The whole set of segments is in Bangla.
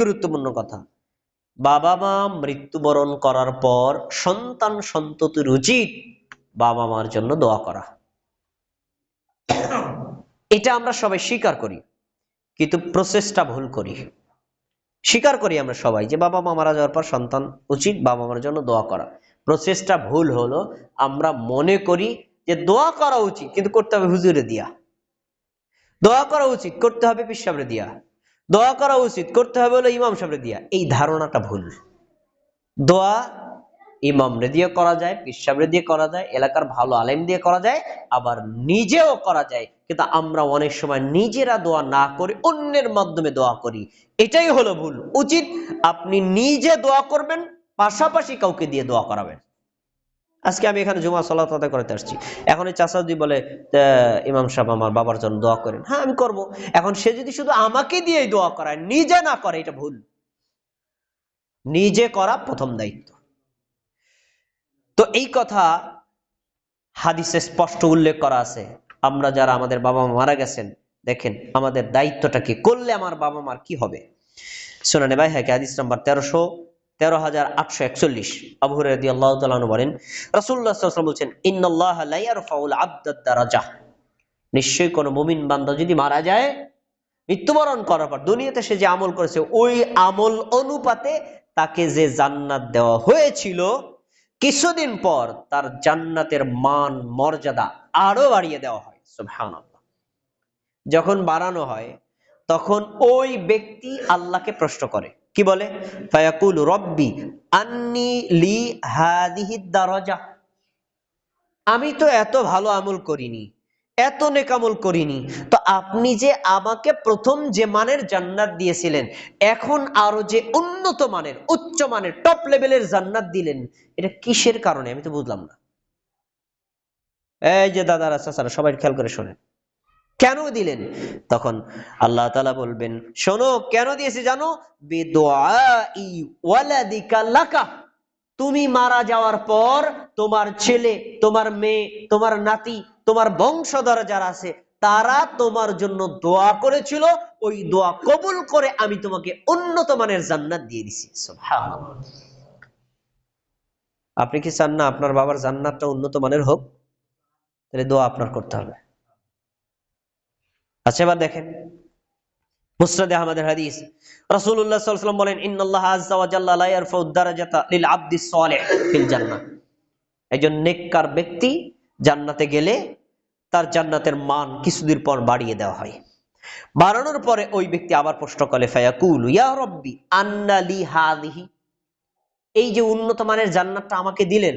গুরুত্বপূর্ণ কথা। বাবা মা মৃত্যুবরণ করার পর সন্তান সন্ততির উচিত বাবা মার জন্য দোয়া করা। এটা আমরা সবাই স্বীকার করি, কিন্তু প্রসেসটা ভুল করি। স্বীকার করি আমরা সবাই যে বাবা মা মারা যাওয়ার পর সন্তান উচিত বাবা মার জন্য দোয়া করা। প্রসেসটা ভুল হলো, আমরা মনে করি যে দোয়া করা উচিত, কিন্তু করতে হবে হুজুরে দিয়া। দোয়া করা উচিত, করতে হবে পিসাবরে দিয়া। দোয়া করা উচিত, করতে হবে হলো ইমাম সাহেবরে দিয়া। এই ধারণাটা ভুল। দোয়া ইমাম রে দিয়ে করা যায় পিসাবরে দিয়ে করা যায়, এলাকার ভালো আলেম দিয়ে করা যায়, আবার নিজেও করা যায়। কিন্তু আমরা অনেক সময় নিজেরা দোয়া না করে অন্যের মাধ্যমে দোয়া করি। এটাই হলো ভুল। উচিত আপনি নিজে দোয়া করবেন, পাশাপাশি কাউকে দিয়ে দোয়া করাবেন। আজকে আমি এখানে জুমা সালাত আদায় করতে আসছি। এখন এই চাষা যদি বলে ইমাম সাহেব আমার বাবার জন্য দোয়া করেন। হ্যাঁ আমি করব। এখন সে যদি শুধু আমাকে দিয়েই দোয়া করায়, নিজে না করে, এটা ভুল। নিজে করা প্রথম দায়িত্ব। তো এই কথা হাদিসে স্পষ্ট উল্লেখ করা আছে। আমরা যারা আমাদের বাবা মা মারা গেছেন, দেখেন আমাদের দায়িত্বটা কি? করলে আমার বাবা মার কি হবে? শোনানে ভাই হ্যাঁ হাদিস নাম্বার তেরোশো তেরো হাজার আটশো একচল্লিশ। তাআলা বলেন ওয়াসাল্লাম বলছেন নিশ্চয়ই কোনো মুমিন যদি মারা যায়, মৃত্যুবরণ করার পর, দুনিয়াতে সে যে আমল করেছে, ওই আমল অনুপাতে তাকে যে জান্নাত দেওয়া হয়েছিল, কিছুদিন পর তার জান্নাতের মান, মর্যাদা আরও বাড়িয়ে দেওয়া হয়। যখন বাড়ানো হয়, তখন ওই ব্যক্তি আল্লাহকে প্রশ্ন করে। কি বলে? ফায়াকুল রব্বি আন্নি লি দারাজা। আমি তো এত ভালো আমল করিনি, এত নেকামল করিনি। তো আপনি যে আমাকে প্রথম যে মানের জান্নাত দিয়েছিলেন, এখন আরও যে উন্নত মানের, উচ্চ মানের টপ লেভেলের জান্নাত দিলেন, এটা কিসের কারণে? আমি তো বুঝলাম না। এই যে দাদারা, চাচারা, সবাই খেয়াল করে শোনেন। কেন দিলেন? তখন আল্লাহ তালা বলবেন, শোনো, কেন দিয়েছে জানো? লাকা। তুমি মারা যাওয়ার পর তোমার ছেলে, তোমার মেয়ে, তোমার নাতি, তোমার বংশধর যারা আছে, তারা তোমার জন্য দোয়া করেছিল। ওই দোয়া কবুল করে আমি তোমাকে উন্নত মানের জান্নাত দিয়ে দিছি। আপনি কি চান না আপনার বাবার জান্নাতটা উন্নত মানের হোক? তাহলে দোয়া আপনার করতে হবে। আচ্ছা এবার দেখেন। মুসনাদে আহমদের হাদিস। রাসূলুল্লাহ সাল্লাল্লাহু আলাইহি বলেন, ইন্নাল্লাহ আযজা ওয়া জাল্লা লা ইয়ারফাউ দারাজাতা লিল সালিহ ফিল জান্নাহ। একজন নেককার ব্যক্তি জান্নাতে গেলে তার জান্নাতের মান কিছুদিন পর বাড়িয়ে দেওয়া হয়। বাড়ানোর পরে ওই ব্যক্তি আবার প্রশ্ন করে, ফায়াকুল, ইয়া রব্বি, আন্না লি হাদিহি? এই যে উন্নত মানের জান্নাতটা আমাকে দিলেন,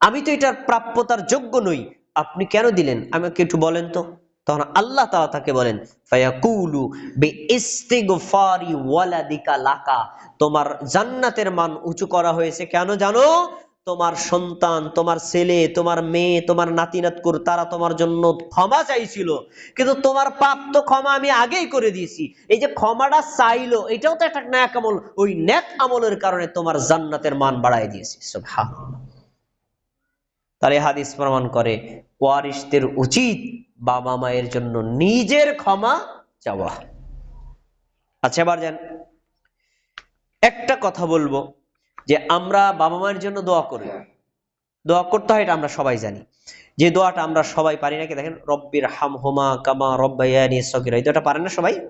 আমি তো এটার প্রাপ্যতার যোগ্য নই। আপনি কেন দিলেন? আমাকে একটু বলেন তো। তখন আল্লাহ তাআলা তাকে বলেন, ফায়াকুলু বিইস্তিগফারি ওয়ালাদিকা লাকা। তোমার জান্নাতের মান উঁচু করা হয়েছে কেন জানো? তোমার সন্তান, তোমার ছেলে, তোমার মেয়ে, তোমার নাতি নাতকুর তারা তোমার জন্য ক্ষমা চাইছিল। কিন্তু তোমার পাপ তো ক্ষমা আমি আগেই করে দিয়েছি। এই যে ক্ষমাটা চাইলো, এটাও তো একটা ন্যাক আমল। ওই ন্যাক আমলের কারণে তোমার জান্নাতের মান বাড়াই দিয়েছি। সুবহানাল্লাহ। তাহলে হাদিস প্রমাণ করে ওয়ারিসদের উচিত বাবা মায়ের জন্য নিজের ক্ষমা চাওয়া। আচ্ছা এবার যান। একটা কথা বলব, যে আমরা বাবা মায়ের জন্য দোয়া করি। দোয়া করতে হয় এটা আমরা সবাই জানি। যে দোয়াটা আমরা সবাই পারি নাকি? দেখেন, রব্বির হাম হোমা কামা রব্বায়ানি সগিরা। এই দোয়াটা পারেন না সবাই?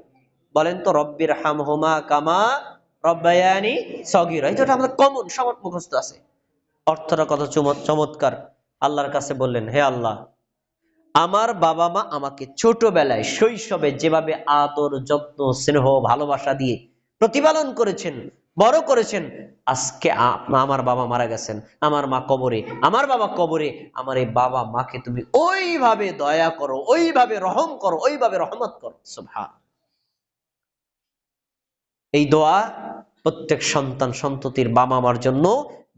বলেন তো, রব্বির হাম হোমা কামা রব্বায়ানি সগিরা। এই দোয়াটা আমাদের কমন সবার মুখস্থ আছে। অর্থটা কত চমৎ- চমৎকার। আল্লাহর কাছে বললেন, হে আল্লাহ, আমার বাবা মা আমাকে ছোটবেলায় শৈশবে যেভাবে আদর, যত্ন, স্নেহ, ভালোবাসা দিয়ে প্রতিপালন করেছেন, বড় করেছেন, আজকে আমার বাবা মারা গেছেন, আমার মা কবরে, আমার বাবা কবরে, আমার এই বাবা মাকে তুমি ওইভাবে দয়া করো, ওইভাবে রহম করো, ওইভাবে রহমত করো। সুবহান। এই দোয়া প্রত্যেক সন্তান, সন্ততির বাবা মার জন্য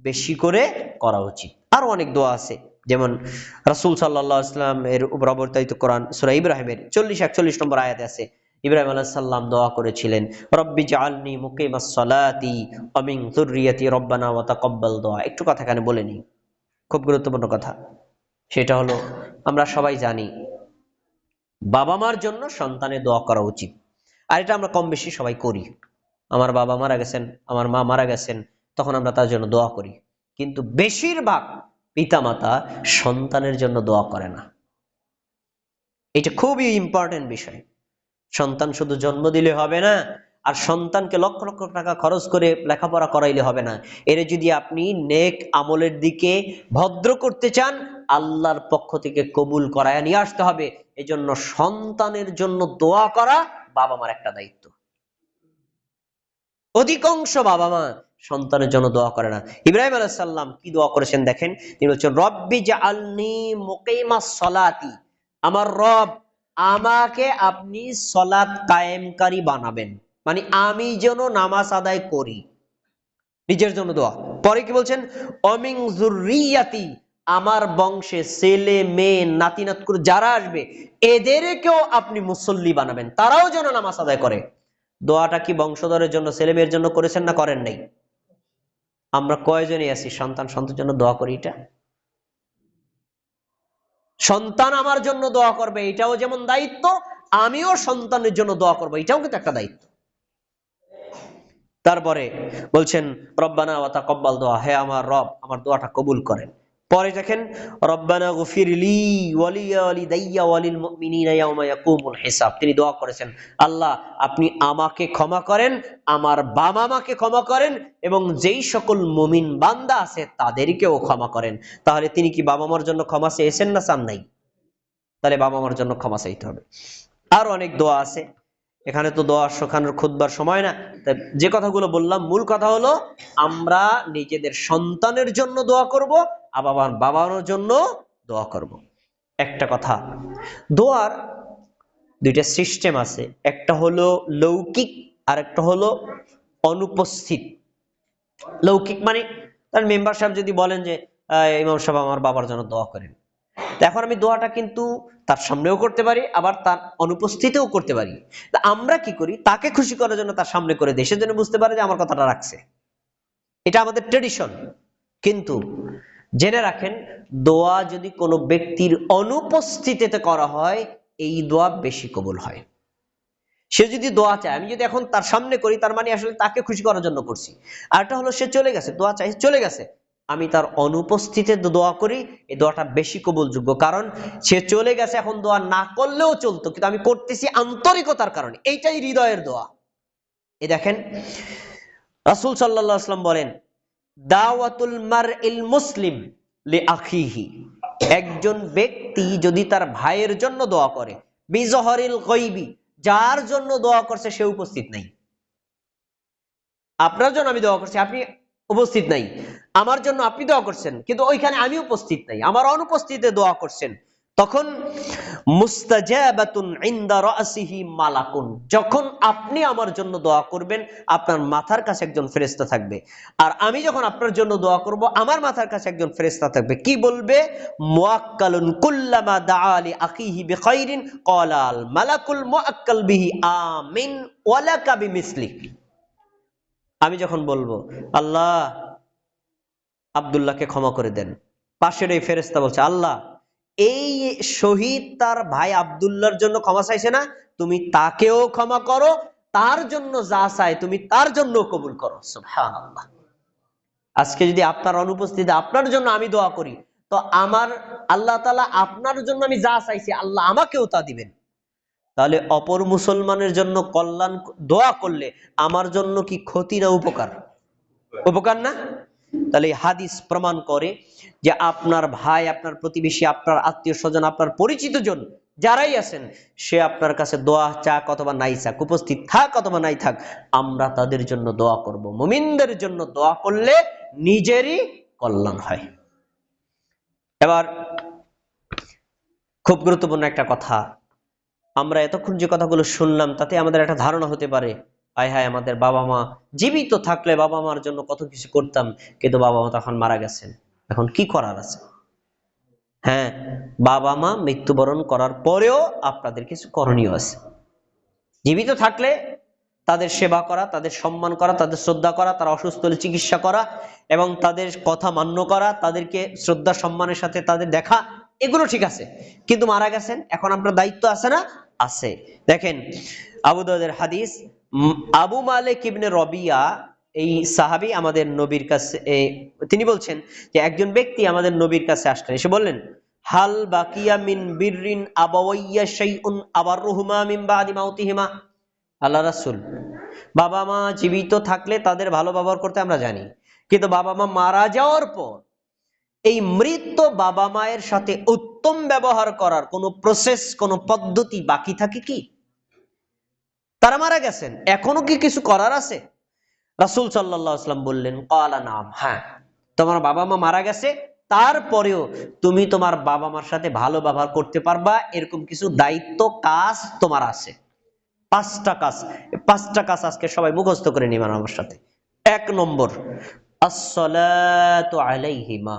বেশি করে করা উচিত। আরও অনেক দোয়া আছে। যেমন রাসূল সাল্লাল্লাহু আলাইহি সাল্লাম এর উপর অবতারিত কোরআন সূরা ইব্রাহিমের 40 41 নম্বর আয়াতে আছে, ইব্রাহিম আলাইহিস সালাম দোয়া করেছিলেন, রব্বি জাআলনি মুকিমাস সালাতি ওয়া মিন রব্বানা ওয়া তাকাব্বাল দোয়া। একটু কথা এখানে বলে নিই, খুব গুরুত্বপূর্ণ কথা। সেটা হলো, আমরা সবাই জানি বাবা মার জন্য সন্তানের দোয়া করা উচিত, আর এটা আমরা কম বেশি সবাই করি। আমার বাবা মারা গেছেন, আমার মা মারা গেছেন, তখন আমরা তার জন্য দোয়া করি। কিন্তু বেশিরভাগ পিতামাতা সন্তানের জন্য দোয়া করে না। এটা খুবই ইম্পর্টেন্ট বিষয়। সন্তান শুধু জন্ম দিলে হবে না, আর সন্তানকে লক্ষ লক্ষ টাকা খরচ করে লেখাপড়া করাইলে হবে না। এর যদি আপনি নেক আমলের দিকে ভদ্র করতে চান, আল্লাহর পক্ষ থেকে কবুল করায় নিয়ে আসতে হবে। এজন্য সন্তানের জন্য দোয়া করা বাবা মার একটা দায়িত্ব। অধিকাংশ বাবা মা সন্তানের জন্য দোয়া করে না। ইব্রাহিম আলাইসাল্লাম কি দোয়া করেছেন দেখেন? তিনি বলছেন, রব্বি জা আলনি মোকেমা সলাতি। আমার রব, আমাকে আপনি সলাৎ কায়েমকারী বানাবেন। মানে আমি যেন নামাজ আদায় করি। নিজের জন্য দোয়া। পরে কি বলছেন? অমিং জুরিয়াতি আমার বংশে ছেলে, মেয়ে, নাতি, নাতকুর যারা আসবে, এদেরকেও আপনি মুসল্লি বানাবেন। তারাও যেন নামাজ আদায় করে। দোয়াটা কি বংশধরের জন্য, ছেলে মেয়ের জন্য করেছেন না করেন নাই? আমরা কয়জনই আছি? সন্তান, সন্তানের জন্য দোয়া করি এটা। সন্তান আমার জন্য দোয়া করবে, এটাও যেমন দায়িত্ব, আমিও সন্তানের জন্য দোয়া করব, এটাও কিন্তু একটা দায়িত্ব। তারপরে বলছেন, রব্বানা ওয়াতা কব্বাল দোয়া, হে আমার রব, আমার দোয়াটা কবুল করেন। পরে দেখেন, রব্বানা গফিরলি ওয়ালিয়া ওয়ালিদাইয়া ওয়ালিল মুমিনিনা ইয়াউমা ইয়াকুমুল হিসাব। তিনি দোয়া করেছেন, আল্লাহ, আপনি আমাকে ক্ষমা করেন, আমার বাবা মাকে ক্ষমা করেন এবং যেই সকল মুমিন বান্দা আছে তাদেরকেও ক্ষমা করেন। তাহলে তিনি কি বাবা মার জন্য ক্ষমা চেয়েছেন না চান নাই? তাহলে বাবা মার জন্য ক্ষমা চাইতে হবে। আর অনেক দোয়া আছে, এখানে তো দোয়া শোখানোর খুদবার সময় না। যে কথাগুলো বললাম, মূল কথা হলো, আমরা নিজেদের সন্তানের জন্য দোয়া করব আবার বাবার জন্য দোয়া করব। একটা কথা, দোয়ার দুইটা সিস্টেম আছে। একটা হলো লৌকিক আর একটা হলো অনুপস্থিত। লৌকিক মানে তার মেম্বার সাহেব যদি বলেন যে ইমাম সাহেব, আমার বাবার জন্য দোয়া করেন। এখন আমি দোয়াটা কিন্তু তার সামনেও করতে পারি, আবার তার অনুপস্থিতিও করতে পারি। আমরা কি করি? তাকে খুশি করার জন্য তার সামনে করে দেশের জন্য বুঝতে পারে যে আমার কথাটা রাখছে। এটা আমাদের ট্রেডিশন কিন্তু জেনে রাখেন, দোয়া যদি কোনো ব্যক্তির অনুপস্থিতিতে করা হয়, এই দোয়া বেশি কবুল হয়। সে যদি দোয়া চায়, আমি যদি এখন তার সামনে করি, তার মানে আসলে তাকে খুশি করার জন্য করছি। আরটা হলো, সে চলে গেছে, দোয়া চাই চলে গেছে। আমি তার অনুপস্থিতিতে দোয়া করি, এই দোয়াটা বেশি কবুলযোগ্য। কারণ সে চলে গেছে, এখন দোয়া না করলেও চলতো, কিন্তু আমি করতেছি আন্তরিকতার কারণে। এইটাই হৃদয়ের দোয়া। এই দেখেন, রাসূল সাল্লাল্লাহু আলাইহি ওয়াসাল্লাম বলেন দাওয়াতুল মার ইল মুসলিম লে আখিহি। একজন ব্যক্তি যদি তার ভাইয়ের জন্য দোয়া করে, বিজহরিল গইবি যার জন্য দোয়া করছে সে উপস্থিত নাই। আপনার জন্য আমি দোয়া করছি, আপনি উপস্থিত নাই। আমার জন্য আপনি দোয়া করছেন, কিন্তু ওইখানে আমি উপস্থিত নাই। আমার অনুপস্থিতিতে দোয়া করছেন। তখন মালাকুন। যখন আপনি আমার জন্য দোয়া করবেন, আপনার মাথার কাছে একজন ফেরেশতা থাকবে। আর আমি যখন আপনার জন্য দোয়া করব, আমার মাথার কাছে একজন ফেরেশতা থাকবে। কি বলবে? আমি যখন বলব, আল্লাহ আব্দুল্লাহকে ক্ষমা করে দেন। পাশের এই ফেরেস্তা বলছে, আল্লাহ এই শহীদ তার ভাই আব্দুল্লাহর জন্য ক্ষমা চাইছে না, তুমি তাকেও ক্ষমা করো, তার জন্য যা চাই তুমি তার জন্য কবুল করো আজকে যদি আপনার অনুপস্থিতি আপনার জন্য আমি দোয়া করি, তো আমার আল্লাহ তালা আপনার জন্য আমি যা চাইছি, আল্লাহ আমাকেও তা দিবেন। তাহলে অপর মুসলমানের জন্য কল্যাণ দোয়া করলে আমার জন্য কি ক্ষতি না উপকার? উপকার না? তাহলে হাদিস প্রমাণ করে যে আপনার ভাই, আপনার প্রতিবেশী, আপনার আত্মীয় স্বজন আপনার পরিচিত জন যারাই আছেন, সে আপনার কাছে দোয়া চাক অথবা নাই চাক, উপস্থিত থাক অথবা নাই থাক, আমরা তাদের জন্য দোয়া করব। মুমিনদের জন্য দোয়া করলে নিজেরই কল্যাণ হয়। এবার খুব গুরুত্বপূর্ণ একটা কথা। আমরা এতক্ষণ যে কথাগুলো শুনলাম, তাতে আমাদের একটা ধারণা হতে পারে। হায় হায় আমাদের বাবা মা জীবিত থাকলে বাবা মার জন্য কত কিছু করতাম, কিন্তু বাবা মা তখন মারা গেছেন। এখন কি করার আছে? হ্যাঁ বাবা মা মৃত্যুবরণ করার পরেও আপনাদের কিছু করণীয় আছে। জীবিত থাকলে তাদের সেবা করা, তাদের সম্মান করা, তাদের শ্রদ্ধা করা, তারা অসুস্থ হলে চিকিৎসা করা এবং তাদের কথা মান্য করা, তাদেরকে শ্রদ্ধা সম্মানের সাথে তাদের দেখা, এগুলো ঠিক আছে। কিন্তু মারা গেছেন, এখন আপনার দায়িত্ব আছে না? আছে। দেখেন, আবু দাউদের হাদিস আবু মালিক ইবনে রবিয়া, এই সাহাবি আমাদের নবীর কাছে তিনি বলছেন যে একজন ব্যক্তি আমাদের নবীর কাছে আসলেন। এসে বললেন, হাল বাকিয়া মিন বিররিন আবাওয়াইয়া শাইউন আবাররুহুমা মিন বাদি মাউতিহিমা? আল্লাহ রাসূল, বাবা মা জীবিত থাকলে তাদের ভালো ব্যবহার করতে আমরা জানি, কিন্তু বাবা মা মারা যাওয়ার পর এই মৃত বাবা মায়ের সাথে উত্তম ব্যবহার করার কোনো প্রসেস কোনো পদ্ধতি বাকি থাকে কি? তারা মারা গেছেন। এখনও কি কিছু করার আছে? রাসূল ওয়াসাল্লাম বললেন কালা নাম হ্যাঁ। তোমার বাবা মা মারা গেছে, তারপরেও তুমি তোমার বাবা মার সাথে ভালো ব্যবহার করতে পারবা, এরকম কিছু দায়িত্ব, কাজ তোমার আছে। পাঁচটা কাজ পাঁচটা কাজ আজকে সবাই মুখস্থ করে নিবেন আমার সাথে। এক নম্বর আলাইহিমা।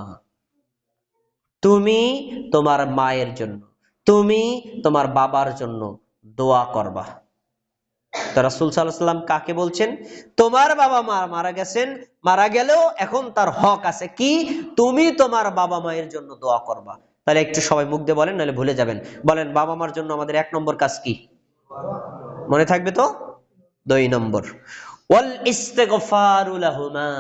তুমি তোমার মায়ের জন্য, তুমি তোমার বাবার জন্য দোয়া করবা। তো রাসূল সাল্লাল্লাহু সাল্লাম কাকে বলছেন? তোমার বাবা মা মারা গেছেন, মারা গেলেও এখন তার হক আছে। কি? তুমি তোমার বাবা মায়ের জন্য দোয়া করবা। তাহলে একটু সবাই মুখ দিয়ে বলেন, নাহলে ভুলে যাবেন। বলেন, বাবা মার জন্য আমাদের এক নম্বর কাজ কি? মনে থাকবে তো? দুই নম্বর। ওয়াল ইস্তেগফারু লাহুমা।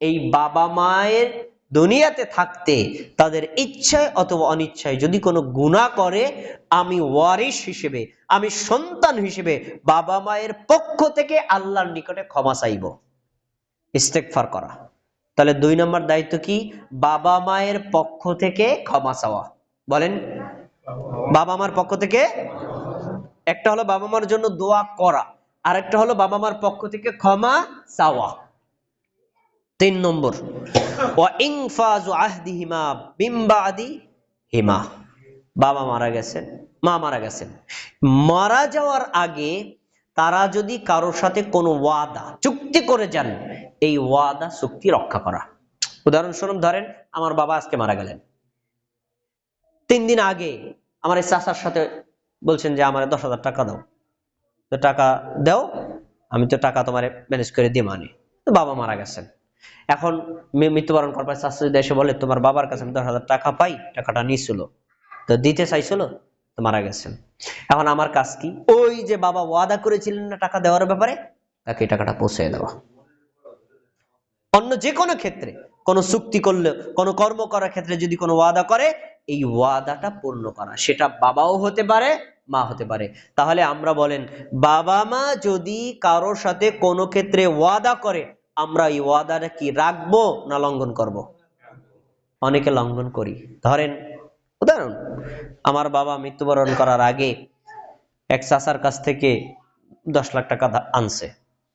এই বাবা মায়ের দুনিয়াতে থাকতে তাদের ইচ্ছায় অথবা অনিচ্ছায় যদি কোনো গুনাহ করে, আমি ওয়ারিশ হিসেবে, আমি সন্তান হিসেবে বাবা মায়ের পক্ষ থেকে আল্লাহর নিকটে ক্ষমা চাইব। ইস্তেগফার করা। তাহলে দুই নম্বর দায়িত্ব কি? বাবা মায়ের পক্ষ থেকে ক্ষমা চাওয়া। বলেন, বাবা মার পক্ষ থেকে? একটা হলো বাবা মার জন্য দোয়া করা আর একটা হলো বাবা মার পক্ষ থেকে ক্ষমা চাওয়া। তিন নম্বর হিমা। বাবা মারা গেছেন, মা মারা গেছেন। মারা যাওয়ার আগে তারা যদি কারোর সাথে কোনো ওয়াদা, চুক্তি করে যান, এই ওয়াদা, চুক্তি রক্ষা করা। উদাহরণস্বরূপ ধরেন, আমার বাবা আজকে মারা গেলেন। তিন দিন আগে আমার এই চাচার সাথে বলছেন যে, আমার দশ হাজার টাকা দাও। তো টাকা দাও, আমি তো টাকা তোমার ম্যানেজ করে দিয়ে মানি। তো বাবা মারা গেছেন। এখন মৃত্যুবরণ করবার যদি এসে বলে, তোমার বাবার কাছে আমি দশ হাজার টাকা পাই, টাকাটা নিয়েছিল। তো দিতে চাইছিল, তো মারা গেছেন। এখন আমার কাজ কি? ওই যে বাবা ওয়াদা করেছিলেন না টাকা দেওয়ার ব্যাপারে, তাকে টাকাটা পৌঁছে দেওয়া। অন্য যে কোনো ক্ষেত্রে, কোনো চুক্তি করলে, কোনো কর্ম করার ক্ষেত্রে যদি কোনো ওয়াদা করে, এই ওয়াদাটা পূর্ণ করা। সেটা বাবাও হতে পারে, মা হতে পারে। তাহলে আমরা বলেন বাবা মা যদি কারোর সাথে কোনো ক্ষেত্রে ওয়াদা করে আমরা এই ওয়াদাটা কি রাখব না লঙ্ঘন করব। অনেকে লঙ্ঘন করি। ধরেন, উদাহরণ, আমার বাবা মৃত্যুবরণ করার আগে এক চাচার কাছ থেকে দশ লাখ টাকা আনছে।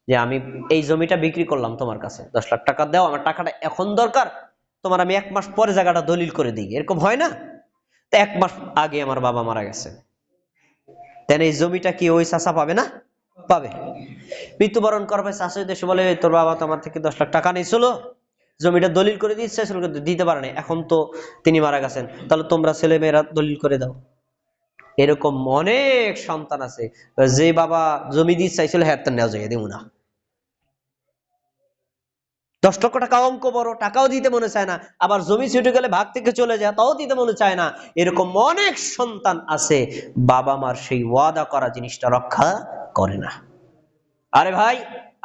যে আমি এই জমিটা বিক্রি করলাম তোমার কাছে, দশ লাখ টাকা দাও, আমার টাকাটা এখন দরকার, তোমার আমি এক মাস পরে জায়গাটা দলিল করে দিই। এরকম হয় না? তো এক মাস আগে আমার বাবা মারা গেছে। তাহলে এই জমিটা কি ওই চাষা পাবে না? পাবে। মৃত্যুবরণ করবে চাষা যদি বলে তোর বাবা তো আমার থেকে দশ লাখ টাকা নিয়েছিল, জমিটা দলিল করে দিচ্ছে আসলে কিন্তু দিতে পারে এখন তো তিনি মারা গেছেন। তাহলে তোমরা ছেলে মেয়েরা দলিল করে দাও। এরকম অনেক সন্তান আছে, যে বাবা জমি দিয়ে চাইছিল হ্যাঁ তার নেওয়া দেবো না। দশ লক্ষ টাকা অঙ্ক বড়, টাকাও দিতে মনে চায় না। আবার জমি ছুটে গেলে ভাগ থেকে চলে যায়, তাও দিতে মনে চায় না। এরকম অনেক সন্তান আছে বাবা মার সেই ওয়াদা করা জিনিসটা রক্ষা করে না। আরে ভাই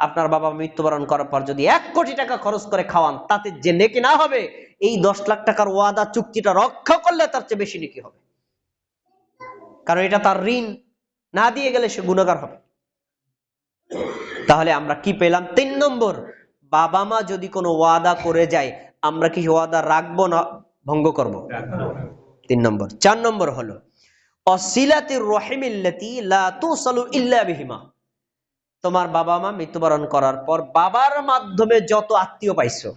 আপনার বাবা মৃত্যুবরণ করার পর যদি এক কোটি টাকা খরচ করে খাওয়ান তাতে যে নেকি না হবে এই দশ লাখ টাকার ওয়াদা চুক্তিটা রক্ষা করলে তার চেয়ে বেশি নেকি হবে। কারণ এটা তার ঋণ না দিয়ে গেলে সে গুণাগার হবে। তাহলে আমরা কি পেলাম? তিন নম্বর বাবা মা যদি কোনো ওয়াদা করে যায় আমরা কি ওয়াদা রাখব না ভঙ্গ করব? তিন নম্বর। চার নম্বর হলো তোমার বাবা মা মৃত্যুবরণ করার পর বাবার মাধ্যমে যত আত্মীয় পাইছো,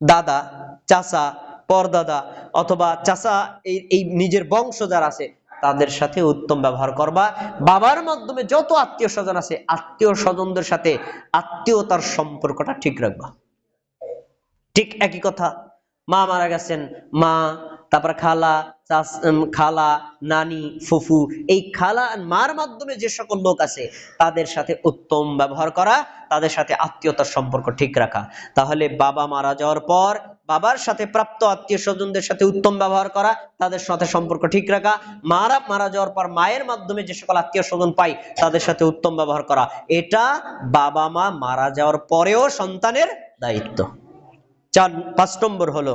দাদা, চাচা, পরদাদা অথবা চাচা, এই এই নিজের বংশ যারা আছে, তাদের সাথে উত্তম ব্যবহার করবা। বাবার মাধ্যমে যত আত্মীয় স্বজন আছে আত্মীয় স্বজনদের সাথে আত্মীয়তার সম্পর্কটা ঠিক রাখবা। ঠিক একই কথা। মা মারা গেছেন, মা তারপর খালা খালা, নানি, ফুফু, এই খালা মার মাধ্যমে যে সকল লোক আছে, তাদের সাথে উত্তম ব্যবহার করা, তাদের সাথে আত্মীয়তার সম্পর্ক ঠিক রাখা। তাহলে বাবা মারা যাওয়ার পর বাবার সাথে প্রাপ্ত আত্মীয় স্বজনদের সাথে উত্তম ব্যবহার করা, তাদের সাথে সম্পর্ক ঠিক রাখা, মারা মারা যাওয়ার পর মায়ের মাধ্যমে যে সকল আত্মীয় স্বজন পাই তাদের সাথে উত্তম ব্যবহার করা। এটা বাবা মা মারা যাওয়ার পরেও সন্তানের দায়িত্ব। চার, পাঁচ নম্বর হলো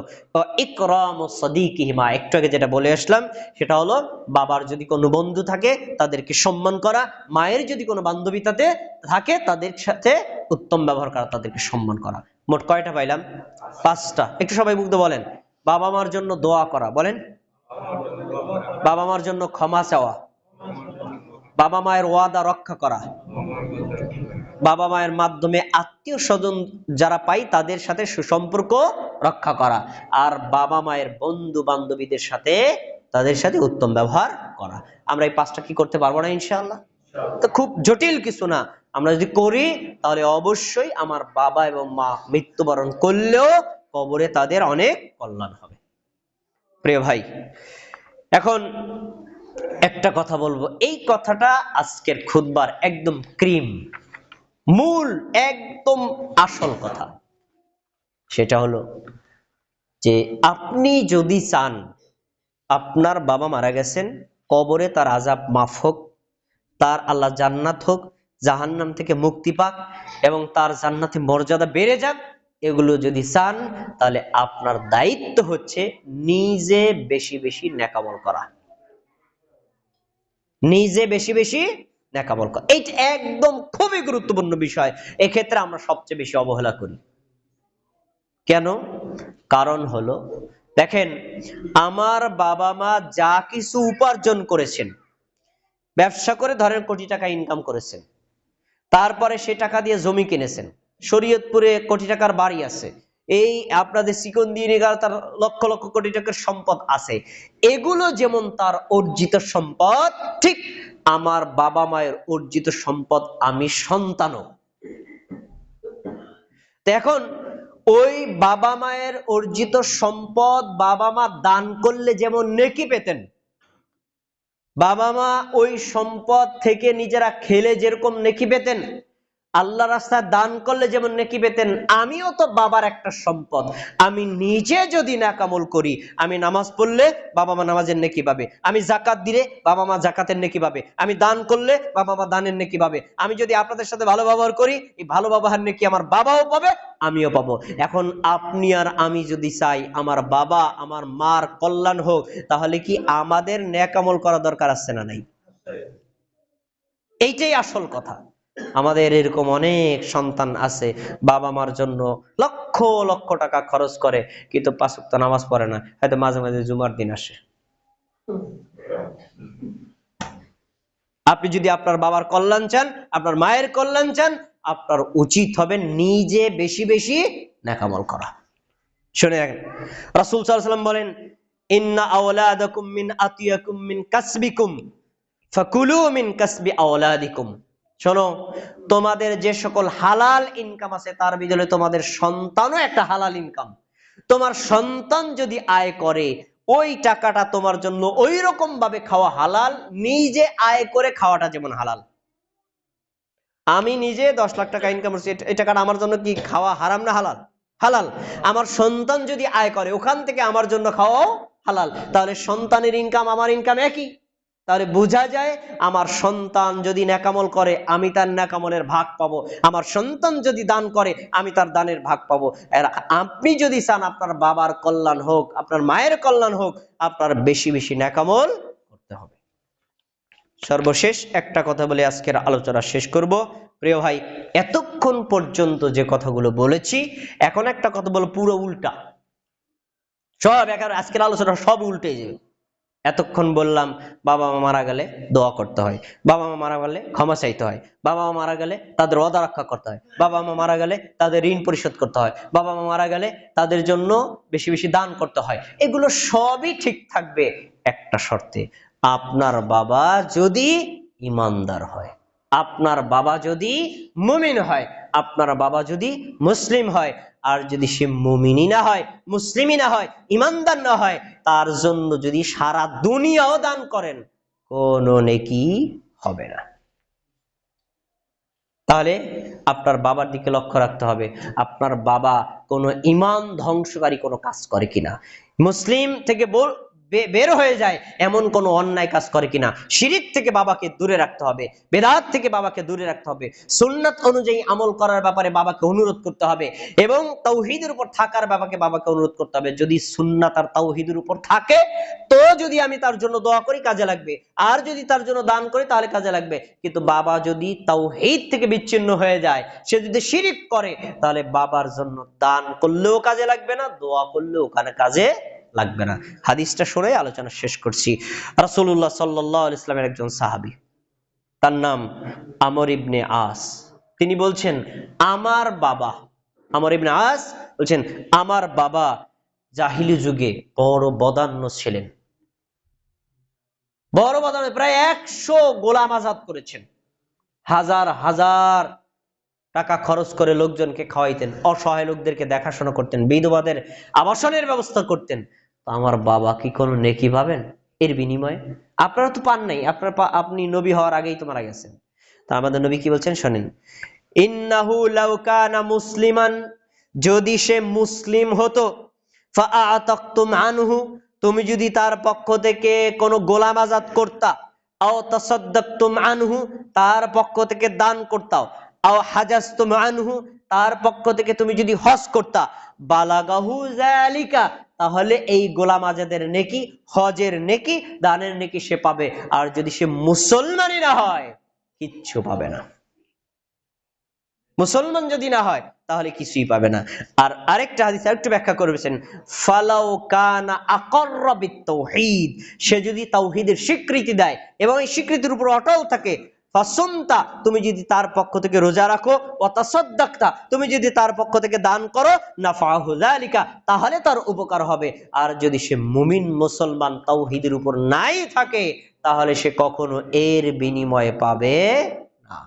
ইকরাম ও সদিকিহিমা। একটু আগে যেটা বলে আসলাম, সেটা হলো বাবার যদি কোনো বন্ধু থাকে, তাদেরকে সম্মান করা। মায়ের যদি কোনো বান্ধবী তাতে থাকে, তাদের সাথে উত্তম ব্যবহার করা, তাদেরকে সম্মান করা। মোট কয়টা পাইলাম? পাঁচটা। একটু সবাই মুগ্ধ বলেন। বাবা মার জন্য দোয়া করা, বলেন। বাবা মার জন্য ক্ষমা চাওয়া। বাবা মায়ের ওয়াদা রক্ষা করা। বাবা মায়ের মাধ্যমে আত্মীয় স্বজন যারা পাই, তাদের সাথে সুসম্পর্ক রক্ষা করা। আর বাবা মায়ের বন্ধু বান্ধবীদের সাথে তাদের সাথে উত্তম ব্যবহার করা। আমরা এই পাঁচটা কি করতে পারব না, ইনশাআল্লাহ? তো খুব জটিল কিছু না। আমরা যদি করি, তাহলে অবশ্যই আমার বাবা এবং মা মৃত্যুবরণ করলেও কবরে তাদের অনেক কল্যাণ হবে। প্রিয় ভাই, এখন একটা কথা বলব। এই কথাটা আজকের খুদবার একদম ক্রিম। মূল, একদম আসল কথা। সেটা হলো যে আপনি যদি চান আপনার বাবা মারা গেছেন, কবরে তার আজাব মাফ হোক, তার আল্লাহ জান্নাত হোক, জাহান্নাম থেকে মুক্তি পাক এবং তার জান্নাতে মর্যাদা বেড়ে যাক, এগুলো যদি চান, তাহলে আপনার দায়িত্ব হচ্ছে নিজে বেশি বেশি নেকামল করা। নিজে বেশি বেশি নেকামল করা। এইটা একদম খুবই গুরুত্বপূর্ণ বিষয়, এক্ষেত্রে আমরা সবচেয়ে বেশি অবহেলা করি। কেন? কারণ হলো, দেখেন, আমার বাবা মা যা কিছু উপার্জন করেছেন, ব্যবসা করে ধরেন কোটি টাকা ইনকাম করেছেন, তারপরে সে টাকা দিয়ে জমি কিনেছেন, শরীয়তপুরে কোটি টাকার বাড়ি আছে এই আপনাদের চিকন দিয়ে তার লক্ষ লক্ষ কোটি টাকার সম্পদ আছে। এগুলো যেমন তার অর্জিত সম্পদ, ঠিক আমার বাবা মায়ের অর্জিত সম্পদ আমি সন্তানও। এখন ওই বাবা মায়ের অর্জিত সম্পদ বাবা মা দান করলে যেমন নেকি পেতেন, বাবা মা ওই সম্পদ থেকে নিজেরা খেলে যেরকম নেকি পেতেন আল্লাহ রাস্তায় দান করলে যেমন নেকি পেতেন, আমিও তো বাবার একটা সম্পদ। আমি নিজে যদি নাকামল করি, আমি নামাজ পড়লে বাবা মা নামাজের নেকি পাবে। আমি জাকাত দিলে বাবা মা জাকাতের নেকি পাবে। আমি দান করলে বাবা মা দানের নেকি পাবে। আমি যদি আপনাদের সাথে ভালো ব্যবহার করি, এই ভালো ব্যবহার নেকি আমার বাবাও পাবে, আমিও পাবো। এখন আপনি আর আমি যদি চাই আমার বাবা, আমার মার কল্যাণ হোক, তাহলে কি আমাদের ন্যাকামল করা দরকার আছে না নাই? এইটাই আসল কথা। আমাদের এরকম অনেক সন্তান আছে বাবা মার জন্য লক্ষ লক্ষ টাকা খরচ করে, কিন্তু পাঁচক্ত নামাজ পড়ে না, হয়তো মাঝে মাঝে জুমার দিন আসে। আপনি যদি আপনার বাবার কল্যাণ চান, আপনার মায়ের কল্যাণ চান, আপনার উচিত হবে নিজে বেশি বেশি নাকামল করা। শুনে রাখেন, রাসূল ওয়াসাল্লাম বলেন, ইন্না আওলাদাকুম মিন আতিয়াকুম মিন কাসবিকুম, ফাকুলু মিন কাসবি আওলাদিকুম। শোনো, তোমাদের যে সকল হালাল ইনকাম আছে, তার বিজলে তোমাদের সন্তানও একটা হালাল ইনকাম তোমার সন্তান যদি আয় করে, ওই টাকাটা তোমার জন্য ওই রকম ভাবে খাওয়া হালাল, নিজে আয় করে খাওয়াটা যেমন হালাল। আমি নিজে দশ লাখ টাকা ইনকাম করছি এই টাকাটা আমার জন্য কি খাওয়া হারাম না হালাল? হালাল। আমার সন্তান যদি আয় করে, ওখান থেকে আমার জন্য খাওয়াও হালাল। তাহলে সন্তানের ইনকাম আমার ইনকাম একই। তাহলে বোঝা যায় আমার সন্তান যদি ন্যাকামল করে, আমি তার ন্যাকামলের ভাগ পাবো। আমার সন্তান যদি দান করে, আমি তার দানের ভাগ পাবো। আপনি যদি চান আপনার বাবার কল্যাণ হোক, আপনার মায়ের কল্যাণ হোক, আপনার বেশি বেশি ন্যাকামল করতে হবে। সর্বশেষ একটা কথা বলে আজকের আলোচনা শেষ করব। প্রিয় ভাই, এতক্ষণ পর্যন্ত যে কথাগুলো বলেছি, এখন একটা কথা বলো পুরো উল্টা। সব একেবারে আজকের আলোচনা সব উল্টে যাবে। এতক্ষণ বললাম বাবা মা মারা গেলে দোয়া করতে হয়, বাবা মা মারা গেলে ক্ষমা চাইতে হয়, বাবা মা মারা গেলে তাদের অদা রক্ষা করতে হয়, বাবা মা মারা গেলে তাদের ঋণ পরিশোধ করতে হয়, বাবা মা মারা গেলে তাদের জন্য বেশি বেশি দান করতে হয়, এগুলো সবই ঠিক থাকবে একটা শর্তে, আপনার বাবা যদি ইমানদার হয়, আপনার বাবা যদি মুমিন হয়, আপনার বাবা যদি মুসলিম হয় আর যদি সে মমিনী না হয়, মুসলিমই না হয়, ইমানদার না হয়, তার জন্য যদি সারা দুনিয়াও দান করেন, কোনো নেকি হবে না। তাহলে আপনার বাবার দিকে লক্ষ্য রাখতে হবে, আপনার বাবা কোনো ইমান ধ্বংসকারী কোনো কাজ করে কিনা। মুসলিম থেকে বের হয়ে যায়, এমন কোনো অন্যায় কাজ করে কিনা। শিরিক থেকে বাবাকে দূরে রাখতে হবে, বেদাত থেকে বাবাকে দূরে রাখতে হবে, সুন্নাত অনুযায়ী আমল করার ব্যাপারে বাবাকে অনুরোধ করতে হবে এবং তৌহিদের উপর থাকার ব্যাপারে বাবাকে অনুরোধ করতে হবে। যদি সুন্নাত আর তৌহিদের উপর থাকে, তো যদি আমি তার জন্য দোয়া করি, কাজে লাগবে। আর যদি তার জন্য দান করি, তাহলে কাজে লাগবে। কিন্তু বাবা যদি তাওহীদ থেকে বিচ্ছিন্ন হয়ে যায়, সে যদি শিরিক করে, তাহলে বাবার জন্য দান করলেও কাজে লাগবে না, দোয়া করলেও ওখানে কাজে লাগবে না। হাদিসটা শুনে আলোচনা শেষ করছি। রাসূলুল্লাহ সাল্লাল্লাহু আলাইহি ইসলামের একজন সাহাবী, তার নাম আমর ইবনে আস। তিনি বলছেন, আমার বাবা আমর ইবনে আস বলছেন, আমার বাবা জাহিলি যুগে বড় বদান্য ছিলেন। বড় বদান্য, প্রায় একশো গোলাম আজাদ করেছেন। হাজার হাজার টাকা খরচ করে লোকজনকে খাওয়াইতেন, অসহায় লোকদেরকে দেখাশোনা করতেন, বিধবাদের আবাসনের ব্যবস্থা করতেন। আমার বাবা কি কোনো নেকি পাবেন এর বিনিময়ে। আপনারা তো পান নাই। আপনার আপনি নবী হওয়ার আগেই তো মারা গেছেন। তা আমাদের নবী কি বলছেন শোনেন। ইন্নাহু লাউ কানা মুসলিমান, যদি সে মুসলিম হতো, ফাআতাকতুম আনহু, তুমি যদি তার পক্ষ থেকে কোনো গোলাম আজাদ করতা, আও তাসাদ্দাকতুম আনহু, তার পক্ষ থেকে দান করতাও আও হাজাজতুম আনহু, তার পক্ষ থেকে তুমি যদি হজ করতা, বালাগাহু যালিকা তাহলে এই গোলাম আজাদের নেকি, হজের নেকি, দানের নেকি সে পাবে। আর যদি সে মুসলমানই না হয়, কিচ্ছু পাবে না। মুসলমান যদি না হয়, তাহলে কিছুই পাবে না। আর আরেকটা হাদিস একটু ব্যাখ্যা করবেছেন ফালাও কানা আকর্রা বিত্তাউহীদ সে যদি তাওহীদের স্বীকৃতি দেয় এবং এই স্বীকৃতির উপর অটল থাকে ফাসুমতা, তুমি যদি তার পক্ষ থেকে রোজা রাখো ওয়াতাসাদ্দাকতা তুমি যদি তার পক্ষ থেকে দান করো নাফাহু যালিকা, তাহলে তার উপকার হবে। আর যদি সে মুমিন মুসলমান তাওহীদের উপর নাই থাকে, তাহলে সে কখনো এর বিনিময়ে পাবে না।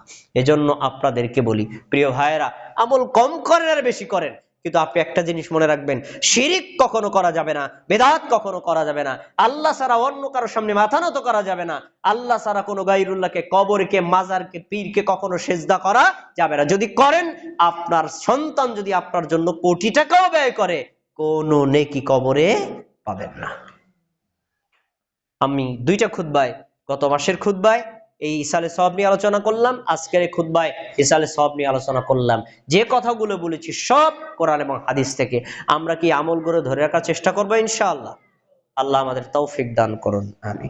এজন্য আপনাদেরকে বলি, প্রিয় ভাইয়েরা, আমল কম করেন আর বেশি করেন। কিন্তু আপনি একটা জিনিস মনে রাখবেন, শিরিক কখনো করা যাবে না, বেদাত কখনো করা যাবে না, আল্লাহ ছাড়া অন্য কারোর সামনে মাথা নত করা যাবে না, আল্লাহ ছাড়া কোনো গাইরুল্লাহকে কবরকে, মাজারকে, পীরকে কখনো সেজদা করা যাবে না। যদি করেন, আপনার সন্তান যদি আপনার জন্য কোটি টাকাও ব্যয় করে, কোনো নেকি কবরে পাবেন না। আমি দুইটা খুদ্বায় গত মাসের খুদ্বায় এই ইসালে সব নিয়ে আলোচনা করলাম আজকের এই খুদ্বায় ইসালে সব নিয়ে আলোচনা করলাম যে কথাগুলো বলেছি সব কোরআন এবং হাদিস থেকে আমরা কি আমলগুলো ধরে রাখার চেষ্টা করবো ইনশাআল্লাহ আল্লাহ আমাদের তৌফিক দান করুন আমি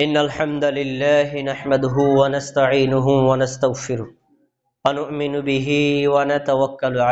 إن الحمد لله نحمده ونستعينه ونستغفره ونؤمن به ونتوكل عليه